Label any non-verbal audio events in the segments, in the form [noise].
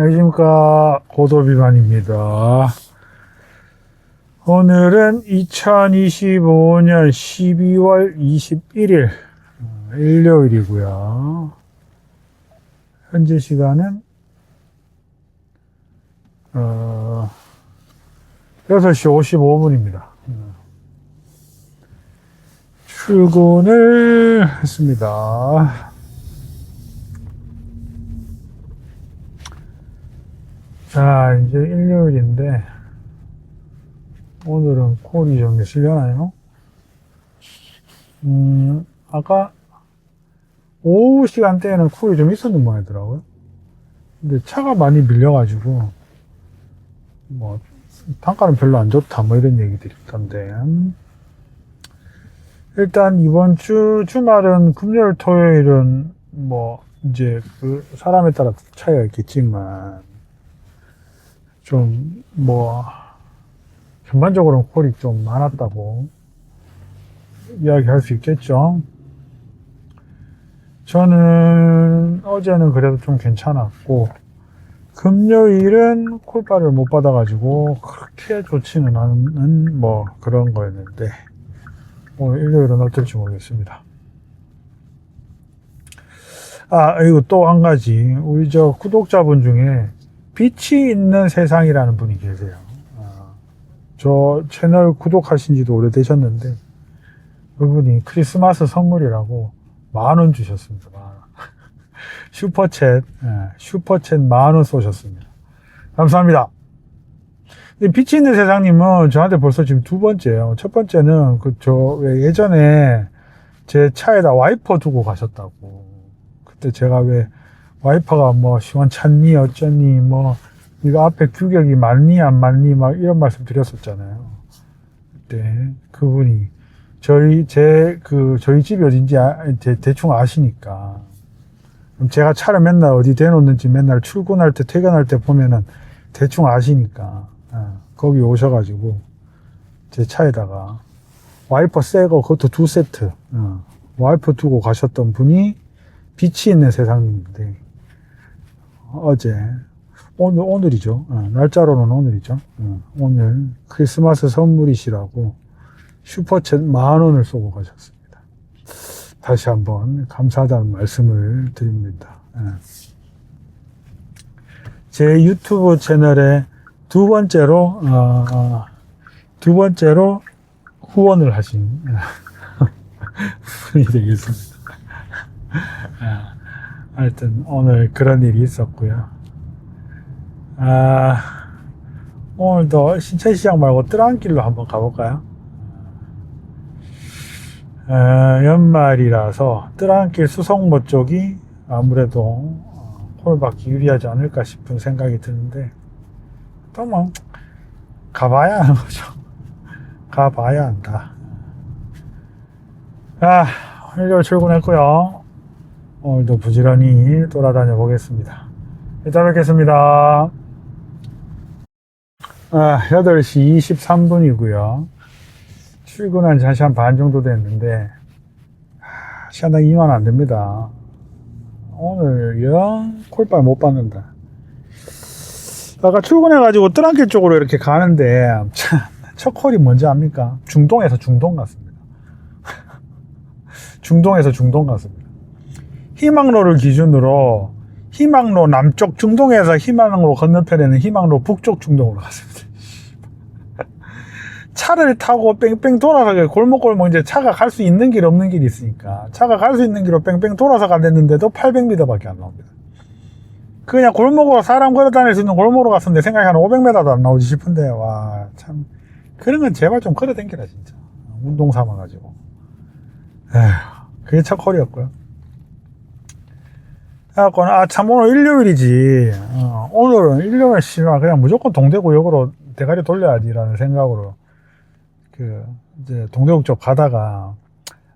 안녕하십니까 고도비만입니다. 오늘은 2025년 12월 21일 어, 일요일이고요. 현재 시간은 어, 6시 55분입니다. 출근을 했습니다. 자, 이제 일요일인데, 오늘은 콜이 좀 있으려나요? 음, 아까 오후 시간대에는 콜이 좀 있었는 모양이더라고요. 근데 차가 많이 밀려가지고, 뭐, 단가는 별로 안 좋다, 뭐 이런 얘기들이 있던데. 일단 이번 주, 주말은 금요일, 토요일은 뭐, 이제 그 사람에 따라 차이가 있겠지만, 좀, 뭐, 전반적으로는 콜이 좀 많았다고 이야기할 수 있겠죠. 저는 어제는 그래도 좀 괜찮았고, 금요일은 콜바를 못 받아가지고, 그렇게 좋지는 않은 뭐 그런 거였는데, 오늘 일요일은 어떨지 모르겠습니다. 아, 그리고 또 한 가지. 우리 저 구독자분 중에 빛이 있는 세상이라는 분이 계세요. 아, 저 채널 구독하신 지도 오래되셨는데, 그분이 크리스마스 선물이라고 만 원 주셨습니다. 만 원. [laughs] 슈퍼챗, 예, 슈퍼챗 만 원 쏘셨습니다. 감사합니다. 빛이 있는 세상님은 저한테 벌써 지금 두 번째예요. 첫 번째는 그 저 예전에 제 차에다 와이퍼 두고 가셨다고. 그때 제가 왜 와이퍼가 뭐 시원찮니 어쩌니 뭐 이거 앞에 규격이 맞니 안 맞니 막 이런 말씀 드렸었잖아요. 그때 그분이 저희 제 그 저희 집이 어딘지 아, 대, 대충 아시니까. 제가 차를 맨날 어디 대놓는지 맨날 출근할 때 퇴근할 때 보면은 대충 아시니까. 어, 거기 오셔가지고 제 차에다가 와이퍼 새거 그것도 두 세트. 어, 와이퍼 두고 가셨던 분이 빛이 있는 세상님인데 어제. 오늘 오늘이죠. 어, 날짜로는 오늘이죠. 어, 오늘 크리스마스 선물이시라고 슈퍼챗 만 원을 쏘고 가셨습니다. 다시 한번 감사하다는 말씀을 드립니다. 예. 제 유튜브 채널에 두 번째로 어, 두 번째로 후원을 하신 [laughs] 분이 되겠습니다. 아, 하여튼 오늘 그런 일이 있었고요. 아, 오늘도 신천시장 말고 뜰안길로 한번 가볼까요? 아, 연말이라서 뜰안길 수성모 쪽이 아무래도 어, 콜받기 유리하지 않을까 싶은 생각이 드는데 또 뭐 가봐야 하는 거죠. 가봐야 한다. 아, 일요일 출근했고요. 오늘도 부지런히 돌아다녀 보겠습니다. 이따 뵙겠습니다. 아, 8시 23분이고요. 출근한 지한반 정도 됐는데, 아, 시간당 2만 안 됩니다. 오늘 영 콜발 못 받는다. 아까 출근해가지고 뜰안길 쪽으로 이렇게 가는데, 참, 첫 콜이 뭔지 압니까? 중동에서 중동 갔습니다. [laughs] 중동에서 중동 갔습니다. 희망로를 기준으로 희망로 남쪽 중동에서 희망로 건너편에는 희망로 북쪽 중동으로 갔습니다. [laughs] 차를 타고 뺑뺑 돌아가게 골목골목 이제 차가 갈 수 있는 길 없는 길이 있으니까 차가 갈 수 있는 길로 뺑뺑 돌아서 갔는데도 800m밖에 안 나옵니다. 그냥 골목으로 사람 걸어 다닐 수 있는 골목으로 갔었는데 생각이 한 500m도 안 나오지 싶은데 와 참 그런 건 제발 좀 걸어 댕기라 진짜 운동 삼아 가지고 에휴 그게 첫 콜이었고요 그래갖고 아참 오늘 일요일이지 어, 오늘은 일요일 씨발 그냥 무조건 동대구역으로 대가리 돌려야지라는 생각으로 그 이제 동대구 쪽 가다가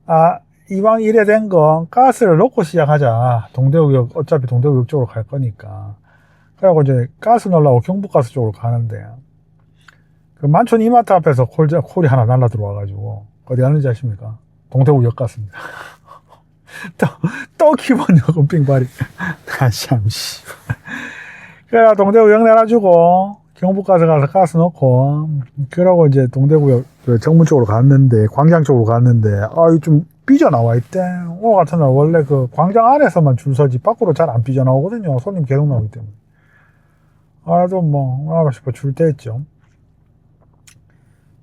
아 이왕 이래 된거 가스를 넣고 시작하자 동대구역 어차피 동대구역 쪽으로 갈 거니까 그래갖고 이제 가스 넣으려고 경북가스 쪽으로 가는데 그 만촌 이마트 앞에서 콜, 콜이 하나 날라 들어와가지고 어디 갔는지 아십니까? 동대구역 갔습니다. [laughs] [laughs] 또, 또 기본요금 빙발이. [laughs] 아, 참, 씨. 그래 동대구역 내놔주고 경북가서 가서 가스 넣고. 그러고 이제 동대구역 그 정문 쪽으로 갔는데 광장 쪽으로 갔는데 아이 좀 삐져나와 있대. 오늘 같은 날 원래 그 광장 안에서만 줄 서지 밖으로 잘 안 삐져나오거든요. 손님 계속 나오기 때문에. 아도 뭐 알아 싶어 줄때 있죠.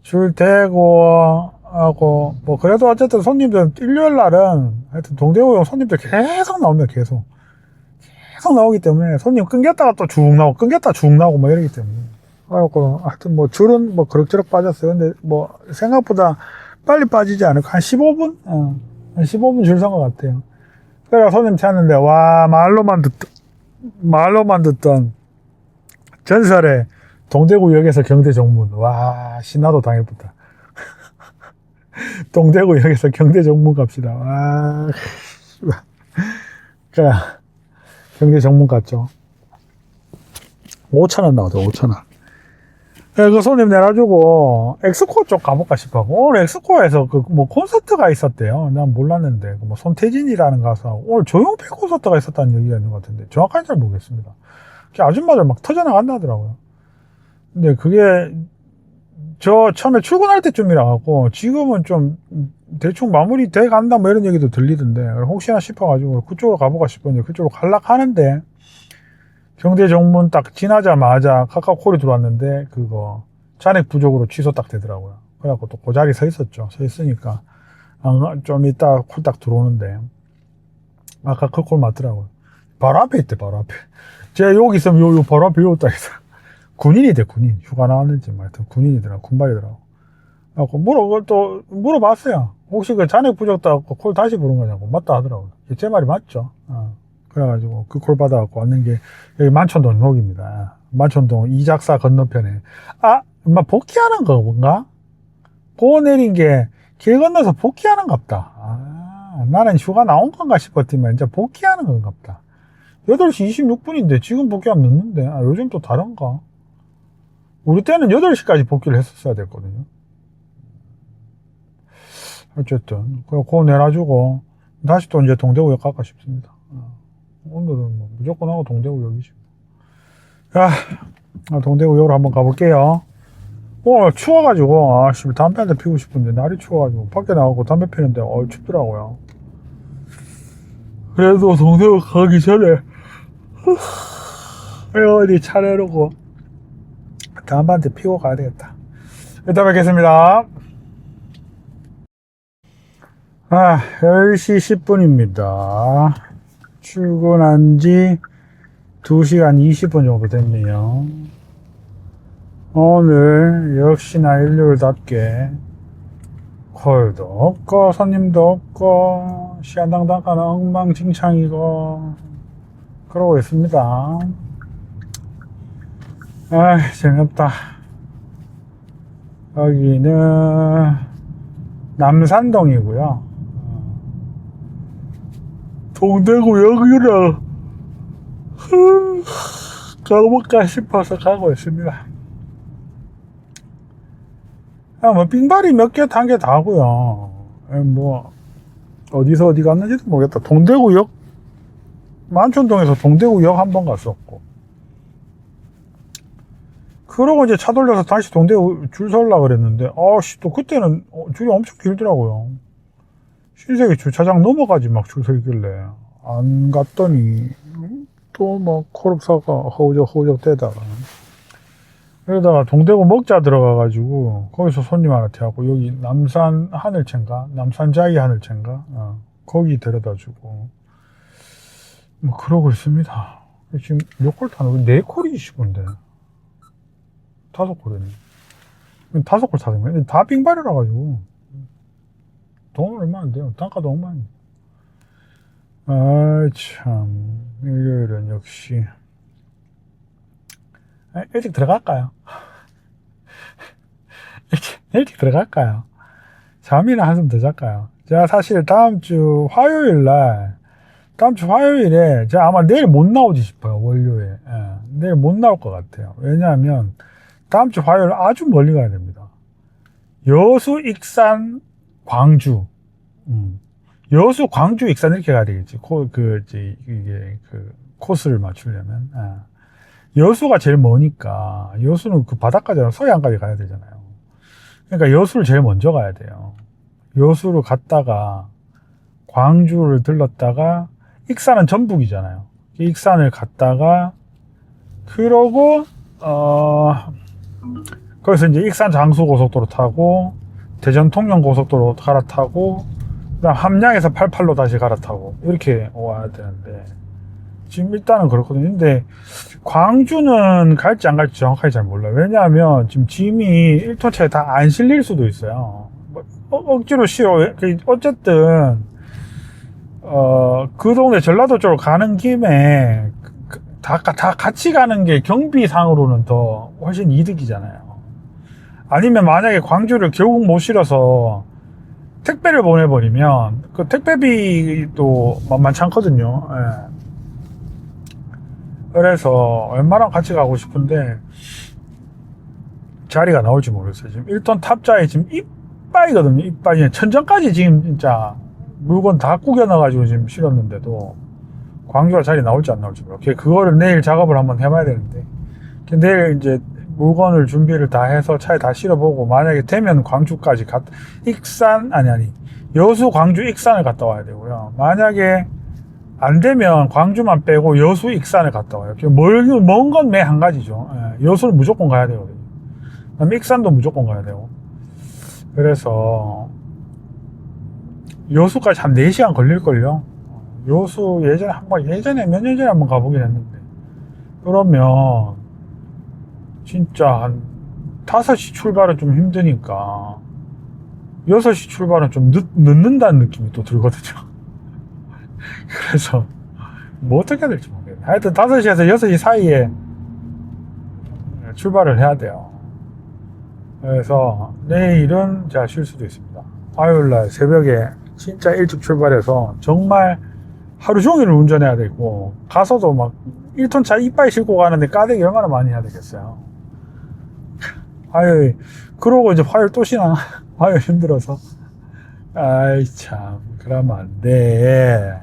줄 대고 하고 뭐 그래도 어쨌든 손님들 일요일 날은 하여튼 동대구역 손님들 계속 나옵니다 계속. 계속 나오기 때문에 손님 끊겼다가 또 쭉 나오고 끊겼다 쭉 나오고 뭐 이러기 때문에. 그래갖고 하여튼 뭐 줄은 뭐 그럭저럭 빠졌어요. 근데 뭐 생각보다 빨리 빠지지 않을까. 한 15분? 어, 한 15분 줄 선 것 같아요. 그래서 손님 찾는데 와 말로만 듣 말로만 듣던 전설의 동대구역에서 경대 정문. 와 신나도 당해보다 [laughs] 동대구역에서 경대 정문 갑시다 와 그래 경제 정문 갔죠. 5천원 나오죠, 5천원. 그 손님 내놔주고, 엑스코 쪽 가볼까 싶어. 오늘 엑스코에서 그 뭐 콘서트가 있었대요. 난 몰랐는데. 그뭐 손태진이라는 가수하고, 오늘 조용필 콘서트가 있었다는 얘기가 있는 것 같은데, 정확하게 잘 모르겠습니다. 그 아줌마들 막 터져나간다 하더라고요. 근데 그게, 저 처음에 출근할 때쯤이라 갖고, 지금은 좀 대충 마무리 돼 간다 뭐 이런 얘기도 들리던데 혹시나 싶어가지고 그쪽으로 가보고 싶었는데 그쪽으로 갈락하는데 경대 정문 딱 지나자마자 카카오콜이 들어왔는데 그거 잔액 부족으로 취소 딱 되더라고요. 그래갖고 또 그 자리 서 있었죠. 서 있으니까. 안- 좀 이따 콜딱 들어오는데 아까 그 콜 맞더라고요. 바로 앞에 있대 바로 앞에. 제가 여기 있으면 요, 요 바로 앞에 요딱 있어 군인이 돼 군인 휴가 나왔는지 뭐 하여튼 군인이더라고 군발이더라고 그래갖고 물어, 또 물어봤어요. 혹시 그 잔액 부족다 콜 다시 부른 거냐고. 맞다 하더라고요. 제 말이 맞죠. 어. 그래가지고 그 콜 받아갖고 왔는 게 여기 만촌동 목입니다. 만촌동 이작사 건너편에. 아, 엄마 복귀하는 건가? 고 내린 게 길 건너서 복귀하는 갑다. 아, 나는 휴가 나온 건가 싶었지만 이제 복귀하는 건가 보다. 8시 26분인데 지금 복귀하면 늦는데. 아, 요즘 또 다른가? 우리 때는 8시까지 복귀를 했었어야 됐거든요. 어쨌든 그거 내놔주고 다시 또 이제 동대구역 갈까 싶습니다. 어. 오늘은 뭐 무조건 하고 동대구역이지. 야, 아, 동대구역으로 한번 가볼게요. 오늘 추워가지고 아씨 담배 한 대 피우고 싶은데 날이 추워가지고 밖에 나가고 담배 피는데 어 춥더라고요. 그래도 동대구 가기 전에 [laughs] 어디 차려놓고 담배 한대 피우고 가야 되겠다. 이따 뵙겠습니다. 아, 10시 10분입니다. 출근한 지 2시간 20분 정도 됐네요. 오늘 역시나 일요일답게 콜도 없고 손님도 없고 시간당당 가는 엉망진창이고 그러고 있습니다. 아, 재미없다. 여기는 남산동이고요. 동대구 여기를 [laughs] 가볼까 싶어서 가고 있습니다. 아, 뭐 빙발이 몇 개 단 게 다고요. 에, 뭐 어디서 어디 갔는지도 모르겠다. 동대구역 만촌동에서 동대구역 한 번 갔었고. 그러고 이제 차 돌려서 다시 동대구 줄 서려고 그랬는데, 아씨, 또 그때는 어, 줄이 엄청 길더라고요. 신세계 주차장 넘어가지 막 줄 서 있길래 안 갔더니 또 막 코럽사가 허우적 허우적 대다가. 그러다가 동대구 먹자 들어가가지고 거기서 손님 하나 태하고 여기 남산 하늘채인가? 남산 자이 하늘채인가? 어, 거기 데려다 주고. 뭐 그러고 있습니다. 지금 몇 콜 타는 네 콜이 싶은데 다섯 콜이네 다섯 콜 타는 거예요 다 빙발이라 가지고 돈은 얼마 안 돼요. 단가도. 아, 참. 일요일은 역시. 아, 일찍 들어갈까요? [laughs] 일찍, 일찍 들어갈까요? 잠이나 한숨 더 잘까요? 제가 사실 다음 주 화요일 날, 다음 주 화요일에 제가 아마 내일 못 나오지 싶어요. 월요일. 예, 내일 못 나올 것 같아요. 왜냐하면 다음 주 화요일 아주 멀리 가야 됩니다. 여수, 익산, 광주. 음. 여수, 광주, 익산 이렇게 가야 되겠지. 코, 그, 이제, 이게, 그, 코스를 맞추려면. 아. 여수가 제일 머니까 여수는 그 바닷가잖아요. 서해안까지 가야 되잖아요. 그러니까 여수를 제일 먼저 가야 돼요. 여수를 갔다가 광주를 들렀다가 익산은 전북이잖아요. 익산을 갔다가 그러고 어 거기서 이제 익산 장수 고속도로 타고 대전 통영 고속도로 갈아타고 그다음 함양에서 88로 다시 갈아타고 이렇게 와야 되는데 지금 일단은 그렇거든요. 근데 광주는 갈지 안 갈지 정확하게 잘 몰라요. 왜냐하면 지금 짐이 1톤차에 다 안 실릴 수도 있어요. 뭐, 어, 억지로 실어. 그 어쨌든 어, 그 동네 전라도 쪽으로 가는 김에 그- 다, 다 같이 가는 게 경비상으로는 더 훨씬 이득이잖아요. 아니면 만약에 광주를 결국 못 실어서 택배를 보내버리면 그 택배비도 만만치 않거든요. 예. 그래서 웬만하면 같이 가고 싶은데 자리가 나올지 모르겠어요. 지금 1톤 탑자에 지금 이빠이거든요. 이빠이. 천정까지 지금 진짜 물건 다 구겨 넣어가지고 지금 실었는데도 광주가 자리 나올지 안 나올지 모르겠어요. 그거를 내일 작업을 한번 해봐야 되는데 내일 이제 물건을 준비를 다 해서 차에 다 실어보고 만약에 되면 광주까지 갔 익산 아니 아니 여수 광주 익산을 갔다 와야 되고요. 만약에 안 되면 광주만 빼고 여수 익산을 갔다 와요. 먼건 매 한 가지죠. 예, 여수를 무조건 가야 되거든요. 그다음에 익산도 무조건 가야 되고. 그래서 여수까지 한 4시간 걸릴걸요. 여수 예전에 한 번, 예전에 몇 년 전에 한번 가보긴 했는데. 그러면 진짜 한 5시 출발은 좀 힘드니까 6시 출발은 좀 늦, 늦는다는 느낌이 또 들거든요. [laughs] 그래서 뭐 어떻게 해야 될지 모르겠네. 하여튼 5시에서 6시 사이에 출발을 해야 돼요. 그래서 내일은 제가 쉴 수도 있습니다. 화요일날 새벽에 진짜 일찍 출발해서 정말 하루 종일 운전해야 되고 가서도 막 1톤 차 이빨 싣고 가는데 까대기 얼마나 많이 해야 되겠어요. 화요일 그러고 이제 화요일 또 쉬나 [laughs] 화요일 힘들어서 아이 참 그러면 안 돼.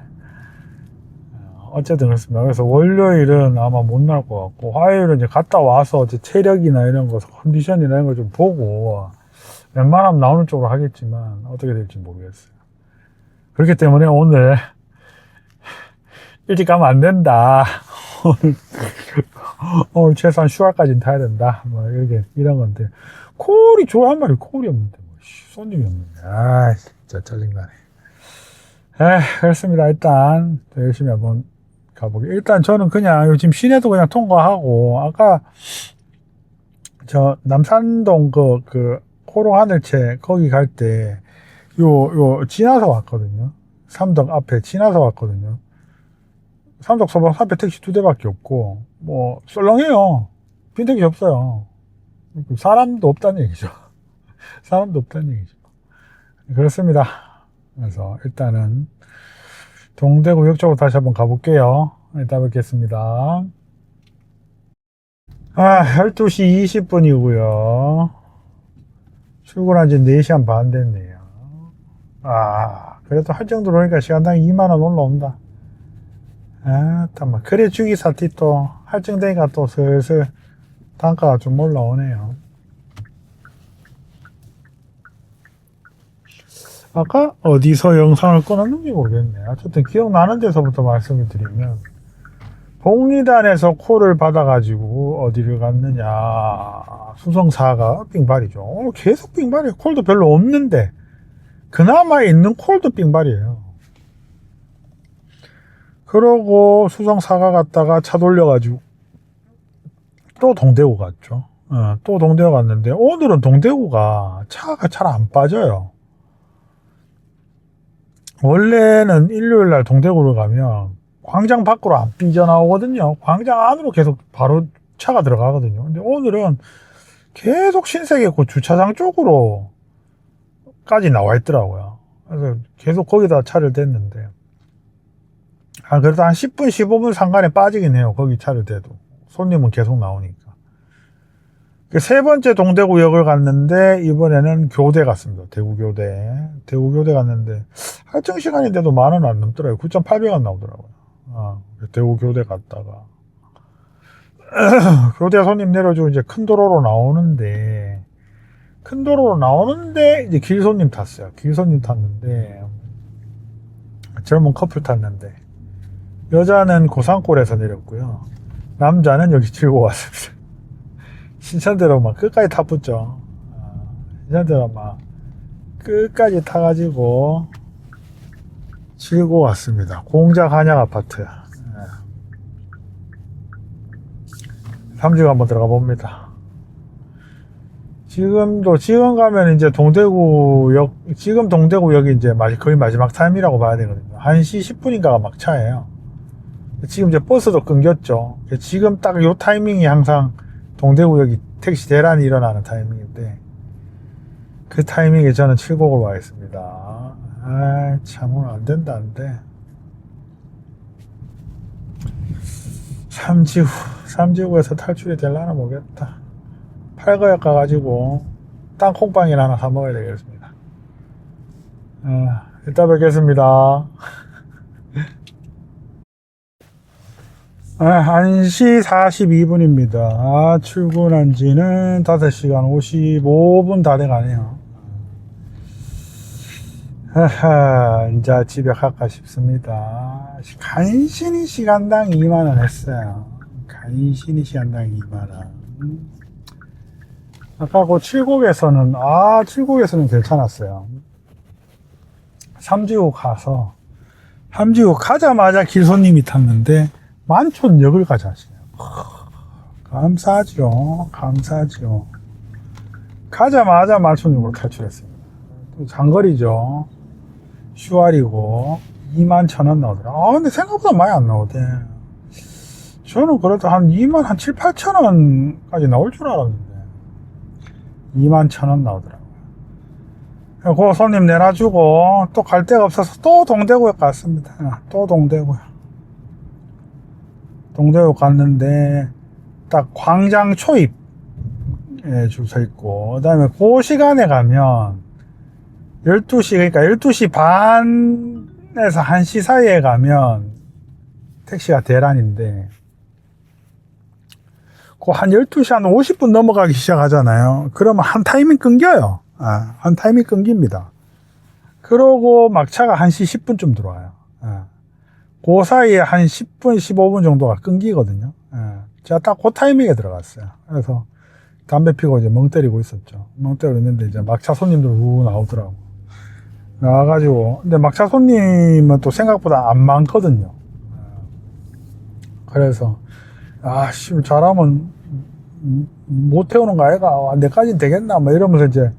어쨌든 그렇습니다. 그래서 월요일은 아마 못 날 것 같고, 화요일은 이제 갔다 와서 이제 체력이나 이런 거, 컨디션이나 이런 거좀 보고, 웬만하면 나오는 쪽으로 하겠지만, 어떻게 될지 모르겠어요. 그렇기 때문에 오늘, [laughs] 일찍 가면 안 된다. [laughs] 오늘, 오늘 최소한 10월까지는 타야 된다. 뭐, 이렇게, 이런 건데. 콜이 좋아한 말이 콜이 없는데, 뭐, 씨, 손님이 없는데. 아 진짜 짜증나네. 에, 그렇습니다. 일단, 더 열심히 한번 가보게. 일단 저는 그냥 요즘 시내도 그냥 통과하고, 아까 저 남산동 그, 그, 호로 하늘채 거기 갈 때, 요, 요, 지나서 왔거든요. 삼덕 앞에 지나서 왔거든요. 삼덕 서방 앞에 택시 두 대밖에 없고, 뭐, 썰렁해요. 빈택이 없어요. 사람도 없다는 얘기죠. [laughs] 사람도 없다는 얘기죠. 그렇습니다. 그래서 일단은 동대구역 쪽으로 다시 한번 가볼게요. 이따 뵙겠습니다. 아, 12시 20분이고요. 출근한 지 4시간 반 됐네요. 아, 그래도 할 정도로 오니까 시간당 2만원 올라온다. 아, tam만 그래 주기 사 티 또 할증되니까 또 슬슬 단가가 좀 올라오네요. 아까 어디서 영상을 꺼놨는지 모르겠네. 어쨌든 기억나는 데서부터 말씀을 드리면 복리단에서 콜을 받아가지고 어디를 갔느냐 수성사가 빙발이죠. 계속 빙발이에요. 콜도 별로 없는데 그나마 있는 콜도 빙발이에요. 그러고 수성 사가 갔다가 차 돌려가지고 또 동대구 갔죠. 어, 또 동대구 갔는데 오늘은 동대구가 차가 잘 안 빠져요. 원래는 일요일 날 동대구를 가면 광장 밖으로 안 삐져나오거든요. 광장 안으로 계속 바로 차가 들어가거든요. 근데 오늘은 계속 신세계고 주차장 쪽으로 까지 나와 있더라고요. 그래서 계속 거기다 차를 댔는데, 아, 그래도 한 10분, 15분 상간에 빠지긴 해요. 거기 차를 대도. 손님은 계속 나오니까. 그 세 번째 동대구역을 갔는데 이번에는 교대 갔습니다. 대구교대. 대구교대 갔는데 할증 시간인데도 만 원 안 넘더라고요. 9,800원 나오더라고요. 아, 대구교대 갔다가 [clears throat] 교대 손님 내려주고 이제 큰 도로로 나오는데 큰 도로로 나오는데 이제 길 손님 탔어요. 길 손님 탔는데 젊은 커플 탔는데 여자는 고산골에서 내렸고요. 남자는 여기 칠고 왔습니다. [laughs] 신천대로 막 끝까지 타 붙죠. 아, 신천대로 막 끝까지 타가지고 칠고 왔습니다. 공작 한약 아파트. 삼지구 한번 들어가 봅니다. 지금도, 지금 가면 이제 동대구역, 지금 동대구역이 이제 마- 거의 마지막 타임이라고 봐야 되거든요. 1시 10분인가가 막차예요. 지금 이제 버스도 끊겼죠. 지금 딱 요 타이밍이 항상 동대구역이 택시 대란이 일어나는 타이밍인데, 그 타이밍에 저는 칠곡을 와 있습니다. 아, 참, 오늘 안 된다, 안 돼. 삼지구, 삼지구에서 탈출이 될라나 모르겠다. 팔거역 가가지고 땅콩빵이나 하나 사 먹어야 되겠습니다. 아, 이따 뵙겠습니다. 아, 1시 42분입니다. 아, 출근한 지는 5시간 55분 다 돼가네요. 하하, 이제 집에 갈까 싶습니다. 간신히 시간당 2만원 했어요. 간신히 시간당 2만원. 아까 그 칠곡에서는, 아, 칠곡에서는 괜찮았어요. 삼지구 가서, 삼지구 가자마자 길손님이 탔는데, 만촌역을 가자 하시네요. 감사하죠. 감사하죠. 가자마자 만촌역으로 탈출했습니다. 또 장거리죠. 슈알이고 2만 천 원 나오더라. 아 근데 생각보다 많이 안 나오대. 저는 그래도 한 2만 한 7, 8천 원까지 나올 줄 알았는데 2만 천 원 나오더라고요. 그 손님 내놔주고 또 갈 데가 없어서 또 동대구에 갔습니다. 아, 또 동대구에. 동대구 갔는데 딱 광장 초입에 줄 서 있고 그 다음에 그 시간에 가면 12시 그러니까 12시 반에서 1시 사이에 가면 택시가 대란인데 그 한 12시 한 50분 넘어가기 시작하잖아요. 그러면 한 타이밍 끊겨요. 아, 한 타이밍 끊깁니다. 그러고 막 차가 1시 10분쯤 들어와요. 아, 그 사이에 한 10분, 15분 정도가 끊기거든요. 아, 제가 딱 그 타이밍에 들어갔어요. 그래서 담배 피고 이제 멍 때리고 있었죠. 멍 때리고 있는데 이제 막차 손님들 우 나오더라고. 나와가지고 근데 막차 손님은 또 생각보다 안 많거든요. 그래서 아 씨 잘하면 음, 못 태우는 거 아이가 아, 내까지는 되겠나 뭐 이러면서 이제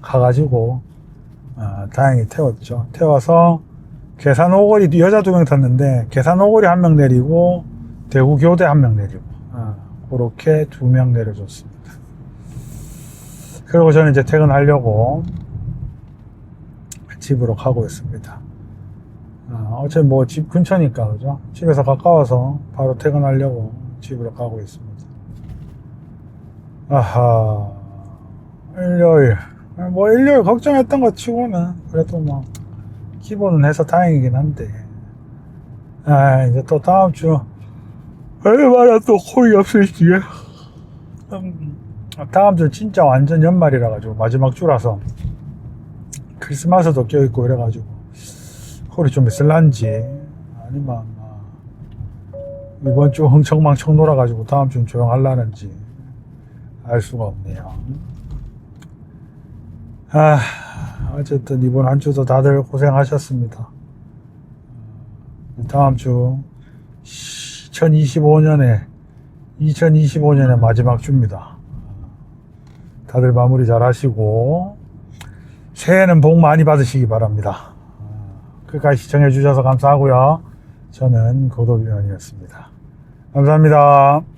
가가지고 아, 다행히 태웠죠. 태워서 계산 오거리 여자 두 명 탔는데 계산 오거리 한 명 내리고 대구 교대 한 명 내리고 아, 그렇게 두 명 내려줬습니다. 그리고 저는 이제 퇴근하려고 집으로 가고 있습니다. 아, 어차피 뭐 집 근처니까, 그죠? 집에서 가까워서 바로 퇴근하려고 집으로 가고 있습니다. 아하, 일요일. 뭐 일요일 걱정했던 것 치고는 그래도 뭐 기본은 해서 다행이긴 한데. 아, 이제 또 다음 주 얼마나 또 코이 없을지. 음, 다음 주 진짜 완전 연말이라 가지고 마지막 주라서 크리스마스도 껴있고 이래 가지고 홀이 좀 있을란지 아니면 뭐 이번 주 흥청망청 놀아가지고 다음 주는 조용할라는지 알 수가 없네요. 아 어쨌든 이번 한 주도 다들 고생하셨습니다. 다음 주 2025년에 2025년의 마지막 주입니다. 다들 마무리 잘 하시고 새해는 복 많이 받으시기 바랍니다. 끝까지 시청해 주셔서 감사하고요. 저는 고도위원이었습니다. 감사합니다.